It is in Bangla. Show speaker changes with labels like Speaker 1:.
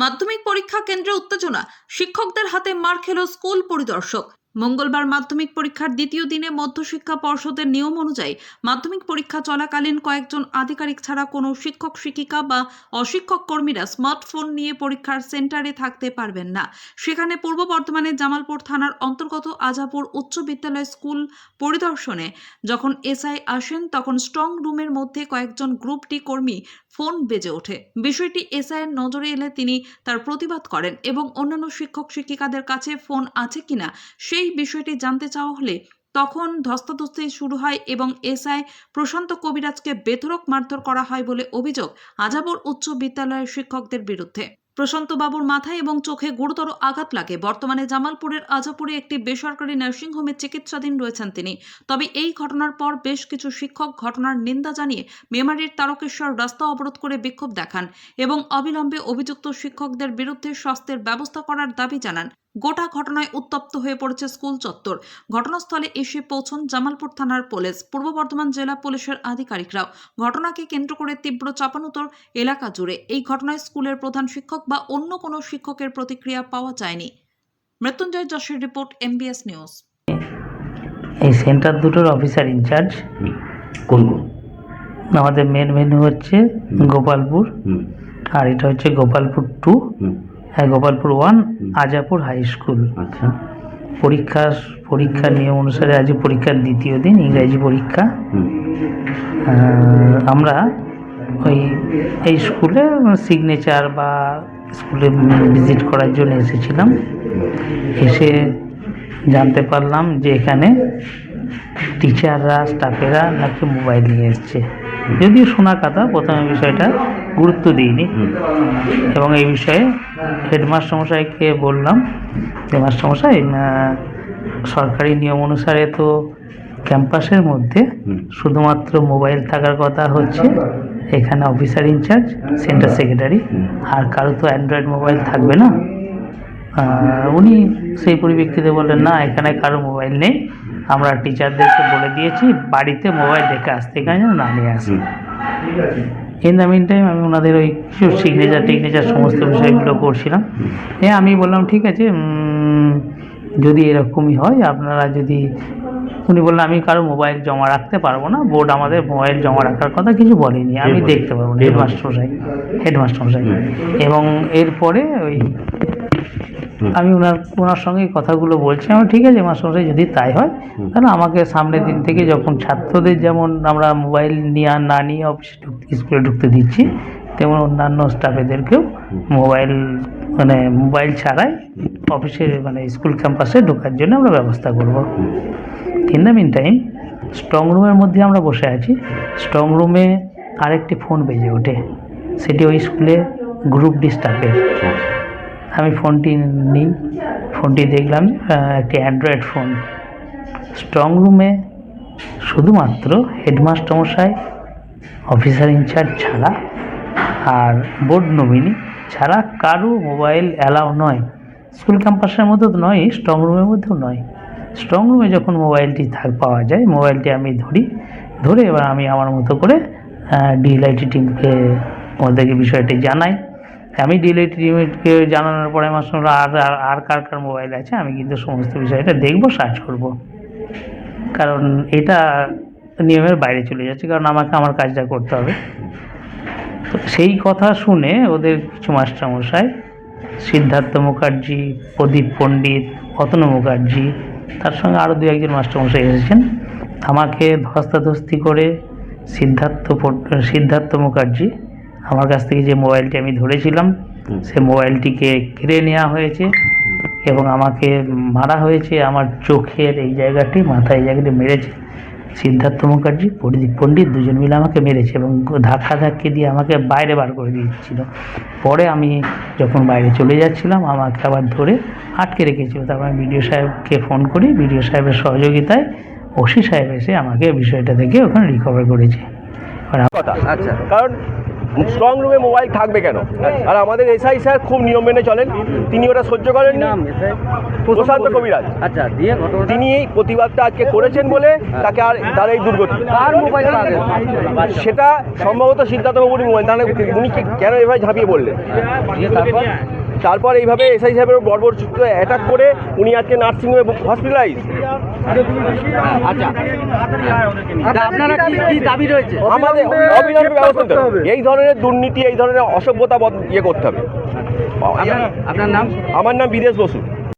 Speaker 1: মাধ্যমিক পরীক্ষা কেন্দ্রে উত্তেজনা। শিক্ষকদের হাতে মার খেল স্কুল পরিদর্শক। মঙ্গলবার মাধ্যমিক পরীক্ষার দ্বিতীয় দিনে মধ্যশিক্ষা পর্ষদের নিয়ম অনুযায়ী মাধ্যমিক পরীক্ষা চলাকালীন কয়েকজন আধিকারিক ছাড়া কোনো শিক্ষক, শিক্ষিকা বা অশিক্ষক কর্মীরা স্মার্টফোন নিয়ে পরীক্ষার সেন্টারে থাকতে পারবেন না। সেখানে পূর্ব বর্ধমানের জামালপুর থানার অন্তর্গত আজাপুর উচ্চ বিদ্যালয় স্কুল পরিদর্শনে যখন এসআই আসেন, তখন স্ট্রং রুমের মধ্যে কয়েকজন গ্রুপ ডি কর্মী ফোন বেজে ওঠে। বিষয়টি এসআইয়ের নজরে এলে তিনি তার প্রতিবাদ করেন এবং অন্যান্য শিক্ষক, শিক্ষিকাদের কাছে ফোন আছে কিনা সেই বিষয়টি জানতে চাওয়া হলে তখন ধস্তাধস্তি শুরু হয় এবং এসআই প্রশান্ত কবিরাজকে বেধরক মারধর করা হয় বলে অভিযোগ আজাবর উচ্চ বিদ্যালয়ের শিক্ষকদের বিরুদ্ধে। প্রশান্ত বাবুর মাথায় এবং চোখে গুরুতর আঘাত লাগে। বর্তমানে জামালপুরের আজাপুরে একটি বেসরকারি নার্সিংহোমে চিকিৎসাধীন রয়েছেন তিনি। তবে এই ঘটনার পর বেশ কিছু শিক্ষক ঘটনার নিন্দা জানিয়ে মেমারির তারকেশ্বর রাস্তা অবরোধ করে বিক্ষোভ দেখান এবং অবিলম্বে অভিযুক্ত শিক্ষকদের বিরুদ্ধে স্বাস্থ্যের ব্যবস্থা করার দাবি জানান। গোটা ঘটনায় উত্তপ্ত হয়ে পড়েছে স্কুল চত্বর। ঘটনাস্থলে এসে পৌঁছন জামালপুর থানার পুলিশ। পূর্ব বর্ধমান জেলা পুলিশের আধিকারিকরাও। ঘটনাকে কেন্দ্র করে তীব্র চাপানুতর এলাকা জুড়ে। এই ঘটনায় স্কুলের প্রধান শিক্ষক বা অন্য কোনো শিক্ষকের প্রতিক্রিয়া পাওয়া যায়নি। মৃত্যুঞ্জয় যশের রিপোর্ট এমবিএস নিউজ।
Speaker 2: এই সেন্টার দুটোর অফিসার ইনচার্জ।
Speaker 3: কোন কোন?
Speaker 2: আমাদের মেন ভেন্যু হচ্ছে গোপালপুর আর এটা হচ্ছে গোপালপুর টু হ্যাঁ Gopalpur one Azapur high school
Speaker 3: আচ্ছা।
Speaker 2: পরীক্ষা পরীক্ষার নিয়ম অনুসারে আজ পরীক্ষার দ্বিতীয় দিন ইংরাজি পরীক্ষা। আমরা ওই এই স্কুলে সিগনেচার বা স্কুলে ভিজিট করার জন্য এসেছিলাম। এসে জানতে পারলাম যে এখানে টিচাররা স্টাফেরা নাকি মোবাইল নিয়ে এসছে। যদিও শোনা কথা প্রথমে বিষয়টা গুরুত্ব দিইনি। এবং এই বিষয়ে হেডমাস্টার মশাইকে বললাম যে মাস্টারমশাই সরকারি নিয়ম অনুসারে তো ক্যাম্পাসের মধ্যে শুধুমাত্র মোবাইল থাকার কথা হচ্ছে এখানে officer in charge center secretary আর কারও তো অ্যান্ড্রয়েড মোবাইল থাকবে না। উনি সেই পরিপ্রেক্ষিতে বললেন না এখানে কারও মোবাইল নেই। আমরা টিচারদেরকে বলে দিয়েছি বাড়িতে মোবাইল রেখে আসতে। এখানে যেন না নিয়ে আসে। ইন দ্য মিন টাইম আমি ওনাদের ওই সিগনেচার টিগনেচার সমস্ত বিষয়গুলো করছিলাম। হ্যাঁ আমি বললাম ঠিক আছে যদি এরকমই হয় আপনারা যদি উনি বললেন আমি কারও মোবাইল জমা রাখতে পারব না বোর্ড আমাদের মোবাইল জমা রাখার কথা কিছু বলেনি আমি দেখতে পারব হেডমাস্টার মশাই হেডমাস্টার মশাই। এবং এরপরে ওই। আমি ওনার ওনার সঙ্গে কথাগুলো বলছি। আমি ঠিক আছে মাস্টারমশাই যদি তাই হয়। তাহলে আমাকে সামনের দিন থেকে যখন ছাত্রদের যেমন আমরা মোবাইল নিয়ে না নিয়ে অফিসে স্কুলে ঢুকতে দিচ্ছি তেমন অন্যান্য স্টাফেদেরকেও মোবাইল মানে মোবাইল ছাড়াই অফিসে মানে স্কুল ক্যাম্পাসে ঢোকার জন্য আমরা ব্যবস্থা করব। In the meantime strong রুমের মধ্যে আমরা বসে আছি। স্ট্রং রুমে আরেকটি ফোন বেজে ওঠে। সেটি ওই স্কুলে গ্রুপ ডি স্টাফের
Speaker 3: আচ্ছা।
Speaker 2: আমি ফোনটি নিই। ফোনটি দেখলাম একটি অ্যান্ড্রয়েড ফোন স্ট্রং রুমে শুধুমাত্র হেডমাস্টার মশাই অফিসার ইনচার্জ ছাড়া আর বোর্ড নমিনি ছাড়া কারও মোবাইল অ্যালাউ নয়। স্কুল ক্যাম্পাসের মধ্যে তো নয় স্ট্রং রুমের মধ্যেও নয়। স্ট্রং রুমে যখন মোবাইলটি থাক, পাওয়া যায় মোবাইলটি আমি ধরি, ধরে এবার আমি আমার মতো করে ডিএলআইটি টিমকে ওদেরকে বিষয়টি জানাই। আমি ডিএলআইটি টিমকে জানানোর পরে আমার আর, আর- আর কার কার মোবাইল আছে, আমি কিন্তু সমস্ত বিষয়টা দেখব সার্চ করব। কারণ এটা নিয়মের বাইরে চলে যাচ্ছে, কারণ আমাকে আমার কাজটা করতে হবে। তো সেই কথা শুনে ওদের কিছু মাস্টারমশাই, সিদ্ধার্থ মুখার্জি, প্রদীপ পণ্ডিত, অতনু মুখার্জি, তার সঙ্গে আরও দু একজন মাস্টারমশাই এসেছেন। আমাকে ধস্তাধস্তি করে সিদ্ধার্থ সিদ্ধার্থ মুখার্জি আমার কাছ থেকে যে মোবাইলটি আমি ধরেছিলাম সে মোবাইলটিকে কেড়ে নেওয়া হয়েছে এবং আমাকে মারা হয়েছে আমার চোখের এই জায়গাটি মাথায় এই জায়গাটি মেরেছে। সিদ্ধার্থ মুখার্জি প্রদীপ পণ্ডিত দুজন মিলে আমাকে মেরেছে এবং ধাক্কা ধাক্কি দিয়ে আমাকে বাইরে বার করে দিয়েছিল। পরে আমি যখন বাইরে চলে যাচ্ছিলাম আমাকে আবার ধরে আটকে রেখেছিল। তারপর আমি বিডিও সাহেবকে ফোন করি বিডিও সাহেবের সহযোগিতায় ওসি সাহেব এসে আমাকে বিষয়টা থেকে ওখানে রিকভার করেছে।
Speaker 4: কথা আচ্ছা কারণ স্ট্রং রুমে মোবাইল থাকবে কেন? আর আমাদের এসআই স্যার খুব নিয়ম মেনে চলেন। তিনি ওটা সহ্য করেন প্রশান্ত কবিরাজ।
Speaker 5: আচ্ছা দিয়ে
Speaker 4: তিনি এই প্রতিবাদটা আজকে করেছেন বলে তাকে আর তার এই দুর্গতি
Speaker 5: কার মোবাইল পাবে
Speaker 4: সেটা সম্ভবত সিদ্ধার্থবাবুর মোবাইল তাহলে উনি কেন এভাবে ঝাঁপিয়ে
Speaker 5: বললেন তারপর
Speaker 4: এইভাবে এসআই সাহেবের বর্বরচিত্র অ্যাটাক করে উনি আজকে নার্সিং হোমে হসপিটালাইজ
Speaker 5: আচ্ছা। আপনারা কি কি দাবি রয়েছে?
Speaker 4: আমাদের অবিলম্বে ব্যবস্থা নিতে হবে। এই ধরনের দুর্নীতি এই ধরনের অসভ্যতা ইয়ে করতে হবে।
Speaker 5: আপনার আপনার নাম?
Speaker 4: আমার নাম বিদেশ বসু।